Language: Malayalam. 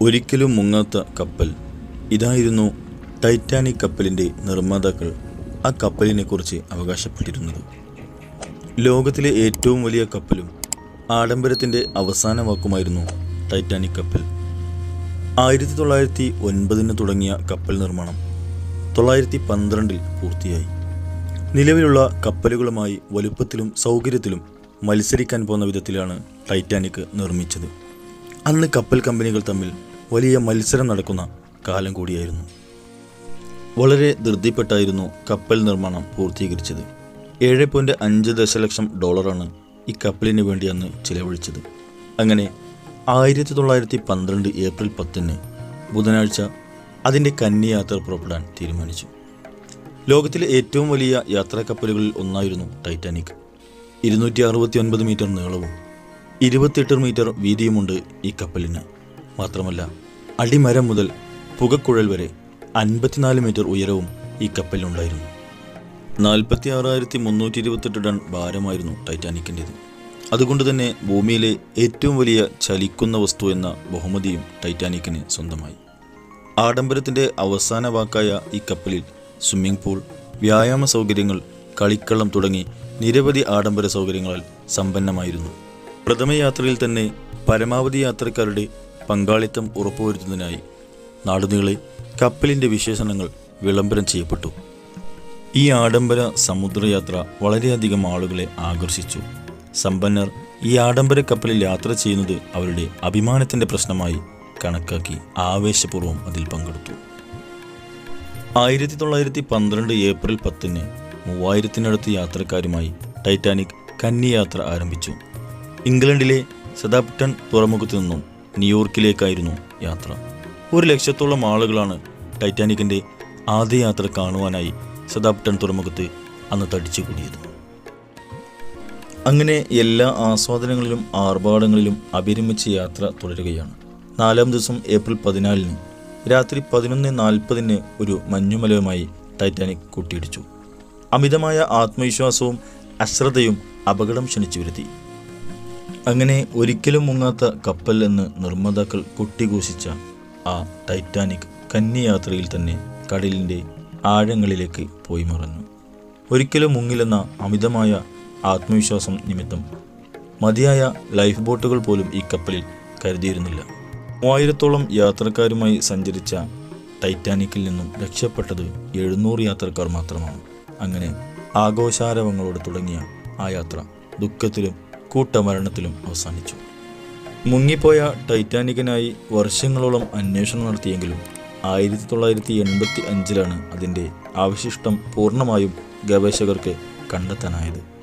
ഒരിക്കലും മുങ്ങാത്ത കപ്പൽ. ഇതായിരുന്നു ടൈറ്റാനിക് കപ്പലിന്റെ നിർമ്മാതാക്കൾ ആ കപ്പലിനെക്കുറിച്ച് അവകാശപ്പെട്ടിരുന്നത്. ലോകത്തിലെ ഏറ്റവും വലിയ കപ്പലും ആഡംബരത്തിന്റെ അവസാന വാക്കുമായിരുന്നു ടൈറ്റാനിക് കപ്പൽ. ആയിരത്തി തൊള്ളായിരത്തി ഒൻപതിന് തുടങ്ങിയ കപ്പൽ നിർമ്മാണം തൊള്ളായിരത്തി പന്ത്രണ്ടിൽ പൂർത്തിയായി. നിലവിലുള്ള കപ്പലുകളുമായി വലുപ്പത്തിലും സൗകര്യത്തിലും മത്സരിക്കാൻ പോകുന്ന വിധത്തിലാണ് ടൈറ്റാനിക് നിർമ്മിച്ചത്. അന്ന് കപ്പൽ കമ്പനികൾ തമ്മിൽ വലിയ മത്സരം നടക്കുന്ന കാലം കൂടിയായിരുന്നു. വളരെ ധൃതിപ്പെട്ടായിരുന്നു കപ്പൽ നിർമ്മാണം പൂർത്തീകരിച്ചത്. ഏഴ് പോയിന്റ് അഞ്ച് ദശലക്ഷം ഡോളറാണ് ഈ കപ്പലിന് വേണ്ടി അന്ന് ചിലവഴിച്ചത്. അങ്ങനെ ആയിരത്തി തൊള്ളായിരത്തി പന്ത്രണ്ട് ഏപ്രിൽ പത്തിന് ബുധനാഴ്ച അതിന്റെ കന്നിയാത്ര പുറപ്പെടാൻ തീരുമാനിച്ചു. ലോകത്തിലെ ഏറ്റവും വലിയ യാത്രാ കപ്പലുകളിൽ ഒന്നായിരുന്നു ടൈറ്റാനിക്. ഇരുന്നൂറ്റി അറുപത്തി ഒൻപത് മീറ്റർ നീളവും ഇരുപത്തിയെട്ട് മീറ്റർ വീതിയുമുണ്ട് ഈ കപ്പലിന്. മാത്രമല്ല അടിമരം മുതൽ പുകക്കുഴൽ വരെ അൻപത്തിനാല് മീറ്റർ ഉയരവും ഈ കപ്പലിലുണ്ടായിരുന്നു. നാൽപ്പത്തി ആറായിരത്തി മുന്നൂറ്റി ഇരുപത്തെട്ട് ടൺ ഭാരമായിരുന്നു ടൈറ്റാനിക്കിന്റേത്. അതുകൊണ്ട് തന്നെ ഭൂമിയിലെ ഏറ്റവും വലിയ ചലിക്കുന്ന വസ്തു എന്ന ബഹുമതിയും ടൈറ്റാനിക്കിന് സ്വന്തമായി. ആഡംബരത്തിന്റെ അവസാന വാക്കായ ഈ കപ്പലിൽ സ്വിമ്മിംഗ് പൂൾ വ്യായാമ സൗകര്യങ്ങൾ കളിക്കളം തുടങ്ങി നിരവധി ആഡംബര സൗകര്യങ്ങളാൽ സമ്പന്നമായിരുന്നു. പ്രഥമ യാത്രയിൽ തന്നെ പരമാവധി യാത്രക്കാരുടെ പങ്കാളിത്തം ഉറപ്പുവരുത്തുന്നതിനായി നാടുനീളെ കപ്പലിന്റെ വിശേഷണങ്ങൾ വിളംബരം ചെയ്യപ്പെട്ടു. ഈ ആഡംബര സമുദ്രയാത്ര വളരെയധികം ആളുകളെ ആകർഷിച്ചു. സമ്പന്നർ ഈ ആഡംബര കപ്പലിൽ യാത്ര ചെയ്യുന്നത് അവരുടെ അഭിമാനത്തിന്റെ പ്രശ്നമായി കണക്കാക്കി ആവേശപൂർവം അതിൽ പങ്കെടുത്തു. ആയിരത്തി തൊള്ളായിരത്തി പന്ത്രണ്ട് ഏപ്രിൽ പത്തിന് മൂവായിരത്തിനടുത്ത് യാത്രക്കാരുമായി ടൈറ്റാനിക് കന്നിയാത്ര ആരംഭിച്ചു. ഇംഗ്ലണ്ടിലെ സദാപ്റ്റൺ തുറമുഖത്തു നിന്നും ന്യൂയോർക്കിലേക്കായിരുന്നു യാത്ര. ഒരു ലക്ഷത്തോളം ആളുകളാണ് ടൈറ്റാനിക്കിന്റെ ആദ്യ യാത്ര കാണുവാനായി സദാപ്ടൺ തുറമുഖത്ത് അന്ന് തടിച്ചു കൂടിയത് അങ്ങനെ എല്ലാ ആസ്വാദനങ്ങളിലും ആർഭാടങ്ങളിലും അഭിരമിച്ച് യാത്ര തുടരുകയാണ്. നാലാം ദിവസം ഏപ്രിൽ പതിനാലിന് രാത്രി പതിനൊന്ന് നാൽപ്പതിന് ഒരു മഞ്ഞുമലയുമായി ടൈറ്റാനിക് കൂട്ടിയിടിച്ചു. അമിതമായ ആത്മവിശ്വാസവും അശ്രദ്ധയും അപകടം ക്ഷണിച്ചു വരുത്തി അങ്ങനെ ഒരിക്കലും മുങ്ങാത്ത കപ്പൽ എന്ന് നിർമ്മാതാക്കൾ കൊട്ടിഘോഷിച്ച ആ ടൈറ്റാനിക് കന്യയാത്രയിൽ തന്നെ കടലിന്റെ ആഴങ്ങളിലേക്ക് പോയി മറഞ്ഞു ഒരിക്കലും മുങ്ങില്ലെന്ന അമിതമായ ആത്മവിശ്വാസം നിമിത്തം മതിയായ ലൈഫ് ബോട്ടുകൾ പോലും ഈ കപ്പലിൽ കരുതിയിരുന്നില്ല. മൂവായിരത്തോളം യാത്രക്കാരുമായി സഞ്ചരിച്ച ടൈറ്റാനിക്കിൽ നിന്നും രക്ഷപ്പെട്ടത് എഴുന്നൂറ് യാത്രക്കാർ മാത്രമാണ്. അങ്ങനെ ആഘോഷാരവങ്ങളോട് തുടങ്ങിയ ആ യാത്ര ദുഃഖത്തിലും കൂട്ടമരണത്തിലും അവസാനിച്ചു. മുങ്ങിപ്പോയ ടൈറ്റാനിക്കിനായി വർഷങ്ങളോളം അന്വേഷണം നടത്തിയെങ്കിലും ആയിരത്തി തൊള്ളായിരത്തി എൺപത്തി അഞ്ചിലാണ് അതിന്റെ അവശിഷ്ടം പൂർണമായും ഗവേഷകർക്ക് കണ്ടെത്താനായത്.